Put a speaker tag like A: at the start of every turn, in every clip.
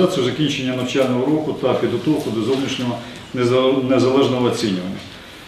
A: організацію закінчення навчального року та підготовку до зовнішнього незалежного оцінювання.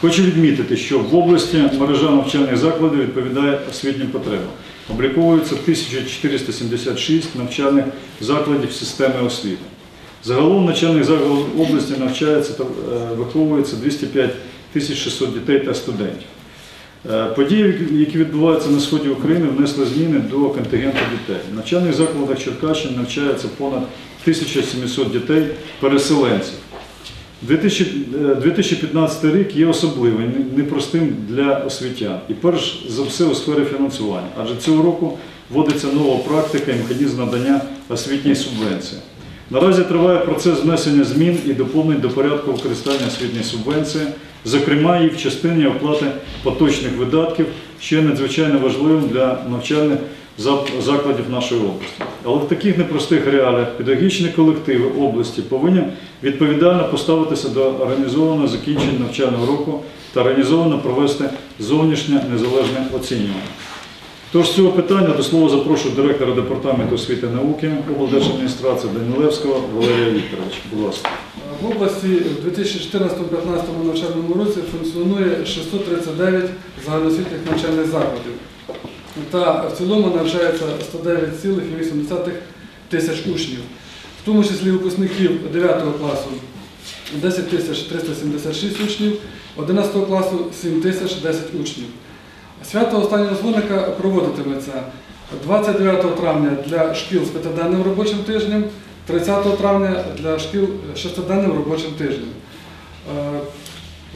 A: Хочу відмітити, що в області мережа навчальних закладів відповідає освітнім потребам. Обліковується 1476 навчальних закладів системи освіти. Загалом в навчальних закладах області навчається та е, виховується 205 600 дітей та студентів. Е, Події, які відбуваються на сході України, внесли зміни до контингенту дітей. В навчальних закладах Черкащини навчається понад 1700 дітей переселенців. 2000, е, 2015 рік є особливий, непростим для освітян. І перш за все у сфері фінансування. Адже цього року вводиться нова практика і механізм надання освітньої субвенції. Наразі триває процес внесення змін і доповнень до порядку використання освітньої субвенції, зокрема і в частині оплати поточних видатків, що є надзвичайно важливим для навчальних закладів нашої області. Але в таких непростих реаліях педагогічні колективи області повинні відповідально поставитися до організованого закінчення навчального року та організовано провести зовнішнє незалежне оцінювання. Тож з цього питання до слова запрошую директора департаменту освіти і науки облдержадміністрації Данилевського Валерія Вікторовича. Будь ласка.
B: В області в 2014-2015 навчальному році функціонує 639 загальноосвітніх навчальних закладів. Та в цілому навчається 109,8 тисяч учнів, в тому числі випускників 9 класу 10 376 учнів, 11 класу 7 тисяч 10 учнів. Свято останнього дзвоника проводитиметься 29 травня для шкіл з п'ятиденним робочим тижнем, 30 травня для шкіл з шестиденним робочим тижнем. Е,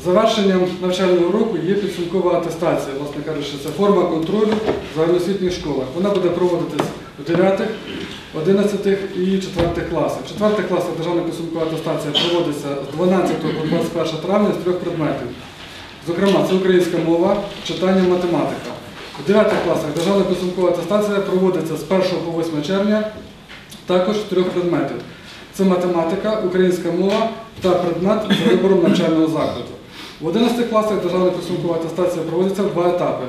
B: Завершенням навчального року є підсумкова атестація, власне кажучи, це форма контролю в загальноосвітніх школах. Вона буде проводитись в 9, 11 і 4 класах. В 4 класах державна підсумкова атестація проводиться з 12 по 21 травня з трьох предметів. Зокрема, це українська мова, читання, математика. У 9 класах державна підсумкова атестація проводиться з 1 по 8 червня також трьох предметів. Це математика, українська мова та предмет за вибором навчального закладу. В 11 класах державна підсумкова атестація проводиться в два етапи.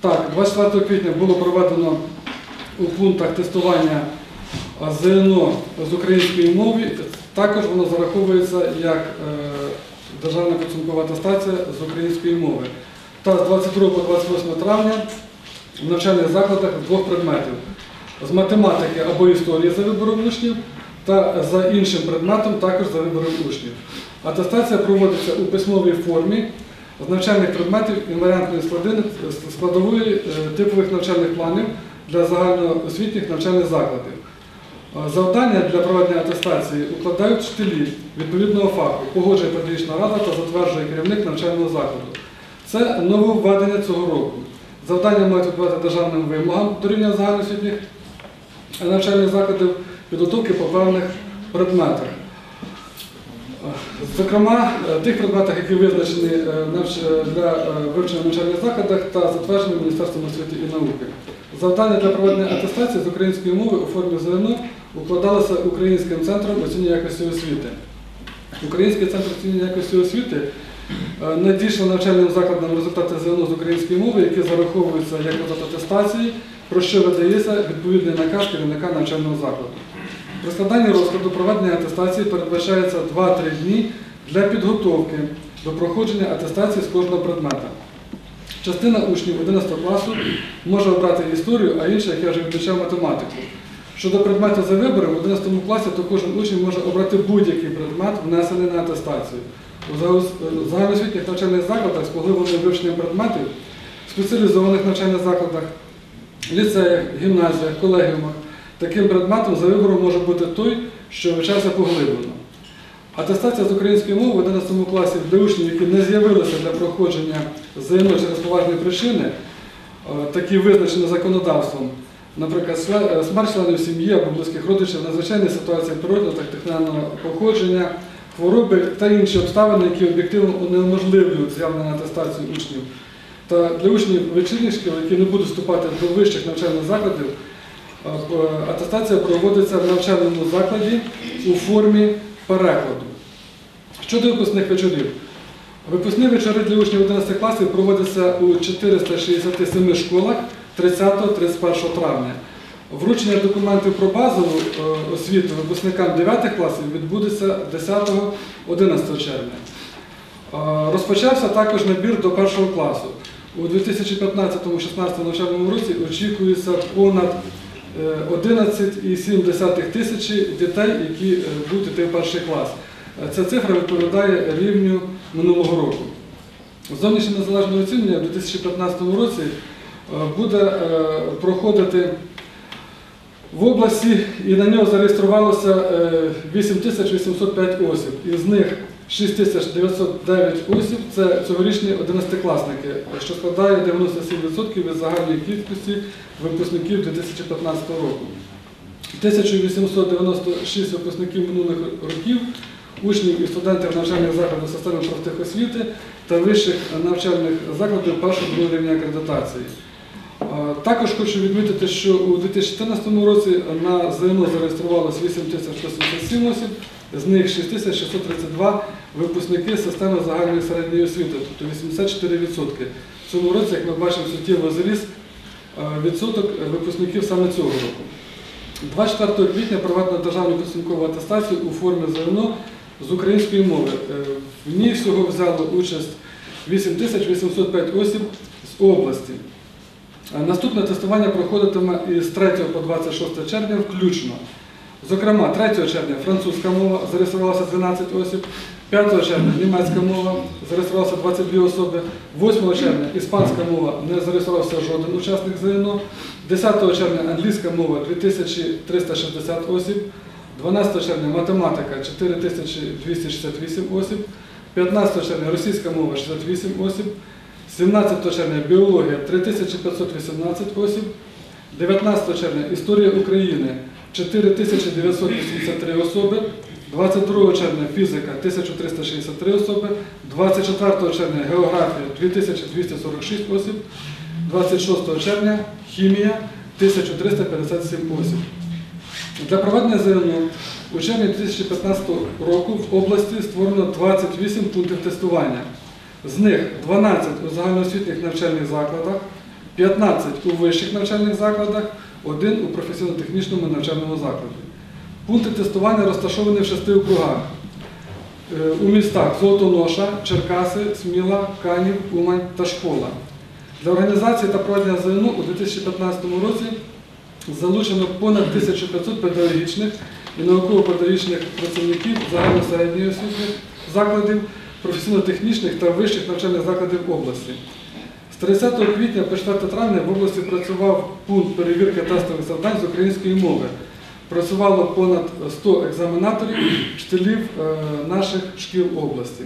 B: Так, 24 квітня було проведено у пунктах тестування ЗНО з української мови. Також воно зараховується як е, державна підсумкова атестація з української мови. Та з 22 по 28 травня в навчальних закладах двох предметів з математики або історії за вибором учнів та за іншим предметом також за вибором учнів. Атестація проводиться у письмовій формі з навчальних предметів інваріантної складини- складової е, типових навчальних планів для загальноосвітніх навчальних закладів. Е, Завдання для проведення атестації укладають вчителі відповідного фаху, погоджує педагогічна рада та затверджує керівник навчального закладу. Це нововведення цього року. Завдання мають відповідати державним вимогам до рівня загальноосвітніх навчальних закладів підготовки по певних предметах. Е, Зокрема, е, тих предметах, які визначені е, для е, вивчення навчальних закладах та затверджені Міністерством освіти і науки. Завдання для проведення атестації з української мови у формі ЗНО укладалося Українським центром оцінювання якості освіти. Український центр оцінювання якості освіти е, надійшли навчальним закладам результати ЗНО з української мови, які зараховуються як результат атестації, про що видається відповідний наказ керівника навчального закладу. При складанні розкладу проведення атестації передбачається 2-3 дні для підготовки до проходження атестації з кожного предмета. Частина учнів 11 класу може обрати історію, а інша, як я вже відмічав, математику. Щодо предмету за вибором, в 11 класі то кожен учень може обрати будь-який предмет, внесений на атестацію. У загальноосвітніх навчальних закладах з поглибленим вивченням предметів, спеціалізованих навчальних закладах, ліцеях, гімназіях, колегіумах, таким предметом за вибором може бути той, що вивчався поглиблено. Атестація з української мови в 11 класі для учнів, які не з'явилися для проходження ЗНО через поважні причини, е, такі визначені законодавством, наприклад, е, смерть членів сім'ї або близьких родичів, надзвичайні ситуації природного та техногенного походження, хвороби та інші обставини, які об'єктивно унеможливлюють з'явлення на атестацію учнів. Та для учнів вечірніх шкіл, які не будуть вступати до вищих навчальних закладів, е, атестація проводиться в навчальному закладі у формі перекладу. Щодо випускних вечорів. Випускні вечори для учнів 11 класів проводяться у 467 школах 30-31 травня. Вручення документів про базову е, освіту випускникам 9 класів відбудеться 10-11 червня. Е, Розпочався також набір до першого класу. У 2015-16 навчальному році очікується понад е, 11,7 тисячі дітей, які е, будуть йти в перший клас. Е, Ця цифра відповідає рівню минулого року. Зовнішнє незалежне оцінювання у 2015 році е, буде е, проходити в області і на нього зареєструвалося е, 8805 осіб. Із них 6909 осіб це цьогорічні 11-класники, що складає 97% від загальної кількості випускників 2015 року. 1896 випускників минулих років, учнів і студентів навчальних закладів системи профтехосвіти та вищих навчальних закладів першого другого рівня акредитації. Також хочу відмітити, що у 2014 році на ЗНО зареєструвалося 8177 осіб, з них 6632 випускники системи загальної середньої освіти, тобто 84%. В цьому році, як ми бачимо, суттєво зріс відсоток випускників саме цього року. 24 квітня проведено державну підсумкову атестацію у формі ЗНО з української мови. Е, В ній всього взяло участь 8805 осіб з області. Е, Наступне тестування проходитиме із 3 по 26 червня включно. Зокрема, 3 червня французька мова зареєструвалося 12 осіб, 5 червня німецька мова зареєструвалося 22 особи, 8 червня іспанська мова не зареєструвався жоден учасник ЗНО, 10 червня англійська мова 2360 осіб, 12 червня математика 4268 осіб, 15 червня російська мова 68 осіб, 17 червня біологія 3518 осіб, 19 червня історія України 4983 особи, 22 червня фізика 1363 особи, 24 червня географія 2246 осіб, 26 червня хімія 1357 осіб. Для проведення ЗНО у червні 2015 року в області створено 28 пунктів тестування. З них 12 у загальноосвітніх навчальних закладах, 15 у вищих навчальних закладах, один у професійно-технічному навчальному закладі. Пункти тестування розташовані в шести округах. Е, У містах Золотоноша, Черкаси, Сміла, Канів, Умань та Школа. Для організації та проведення ЗНО у 2015 році залучено понад 1500 педагогічних і науково-педагогічних працівників загальносередньої освітніх закладів, професійно-технічних та вищих навчальних закладів області. З 30 квітня по 4 травня в області працював пункт перевірки тестових завдань з української мови. Працювало понад 100 екзаменаторів, вчителів е, наших шкіл області.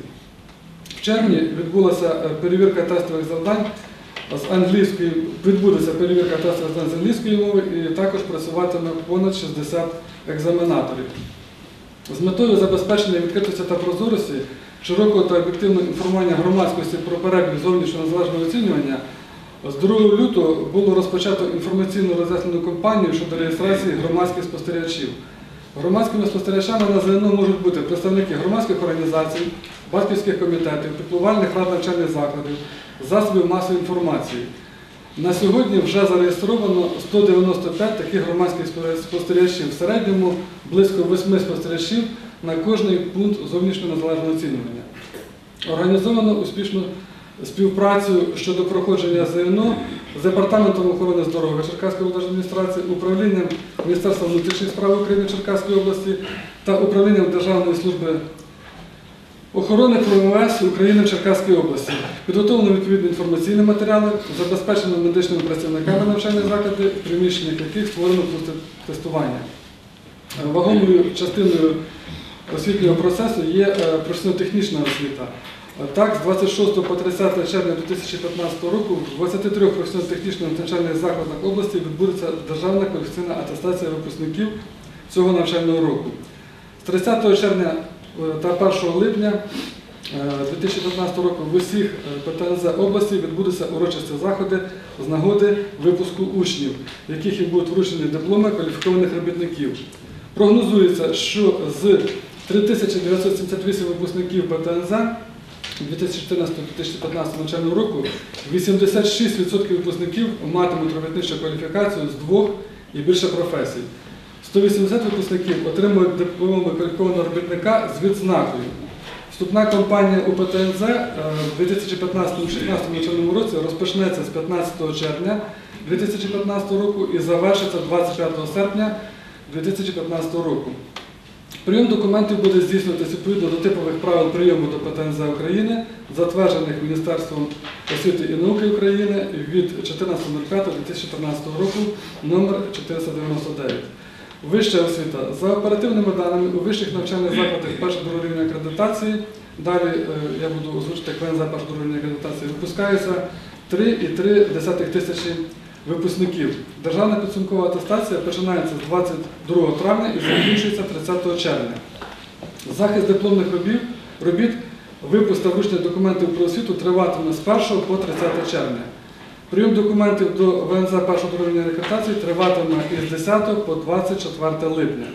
B: В червні відбулася е, перевірка тестових завдань з англійської, відбудеться перевірка завдань з англійської мови і також працюватиме понад 60 екзаменаторів. З метою забезпечення відкритості та прозорості, широкого та об'єктивного інформування громадськості про перебіг зовнішнього незалежного оцінювання, з 2 лютого було розпочато інформаційну роз'яснену кампанію щодо реєстрації громадських спостерігачів. Громадськими спостерігачами на ЗНО можуть бути представники громадських організацій, батьківських комітетів, піклувальних рад навчальних закладів, засобів масової інформації. На сьогодні вже зареєстровано 195 таких громадських спостерігачів. В середньому близько 8 спостерігачів на кожний пункт зовнішнього незалежного оцінювання. Організовано успішну співпрацю щодо проходження ЗНО з Департаментом охорони здоров'я Черкаської облдержадміністрації, управлінням Міністерства внутрішніх справ України Черкаської області та управлінням Державної служби охорони ПРОМС України в Черкаській області. Підготовлено відповідні інформаційні матеріали, забезпечено медичними працівниками навчальних закладів, в приміщеннях яких створено тестування. Е, Вагомою частиною освітнього процесу є е, професійно-технічна освіта. Е, Так, з 26 по 30 червня 2015 року в 23 професійно-технічних навчальних закладах області відбудеться державна кваліфікаційна атестація випускників цього навчального року. З 30 червня та 1 липня е, 2015 року в усіх е, ПТНЗ області відбудуться урочисті заходи з нагоди випуску учнів, в яких і будуть вручені дипломи кваліфікованих робітників. Прогнозується, що з 3978 випускників ПТНЗ 2014-2015 навчального року 86% випускників матимуть робітничу кваліфікацію з двох і більше професій. 180 випускників отримують дипломи кваліфікованого робітника з відзнакою. Вступна кампанія УПТНЗ е, в 2015-2016 навчальному році розпочнеться з 15 червня 2015 року і завершиться 25 серпня 2015 року. Прийом документів буде здійснюватися відповідно до типових правил прийому до ПТНЗ України, затверджених Міністерством освіти і науки України від 14.05.2013 року номер 499. Вища освіта. За оперативними даними у вищих навчальних закладах першого другого рівня акредитації, далі е, я буду озвучити КВНЗ першого другого рівня акредитації, випускається 3,3 тисячі випускників. Державна підсумкова атестація починається з 22 травня і закінчується 30 червня. Захист дипломних робіт, робіт випуск та вручення документів про освіту триватиме з 1 по 30 червня. Прийом документів до ВНЗ першого рівня акредитації триватиме із 10 по 24 липня.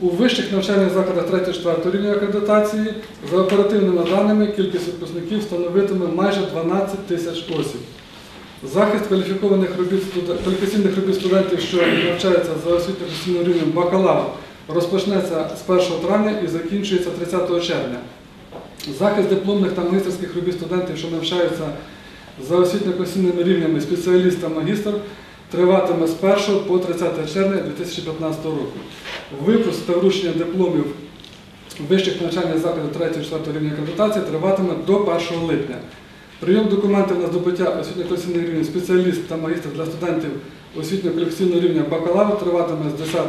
B: У вищих навчальних закладах 3-4 рівня акредитації за оперативними даними кількість випускників становитиме майже 12 тисяч осіб. Захист кваліфікованих робіт кваліфікаційних робіт студентів, що навчаються за освітньо-професійним рівнем бакалавр, розпочнеться з 1 травня і закінчується 30 червня. Захист дипломних та магістерських робіт студентів, що навчаються за освітньо-професійними рівнями спеціаліст та магістр, триватиме з 1 по 30 червня 2015 року. Випуск та вручення дипломів вищих навчальних закладів 3-4 рівня акредитації триватиме до 1 липня. Прийом документів на здобуття освітньо-кваліфікаційного рівня спеціаліст та магістр для студентів освітньо-кваліфікаційного рівня бакалавр триватиме з 10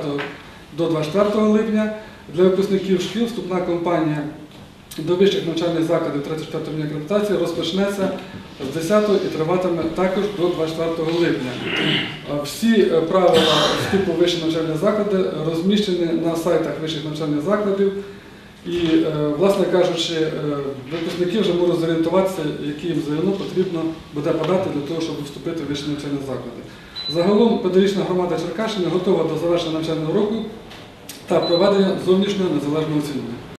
B: до 24 липня. Для випускників шкіл вступна кампанія до вищих навчальних закладів 34 рівня акредитації розпочнеться з 10 і триватиме також до 24 липня. Всі е, правила вступу в вищі навчальні заклади розміщені на сайтах вищих навчальних закладів. І, е, власне кажучи, е, випускники вже можуть зорієнтуватися, які їм ЗНО потрібно буде подати для того, щоб вступити в вищі навчальні заклади. Загалом педагогічна громада Черкащини готова до завершення навчального року та проведення зовнішнього незалежного оцінювання.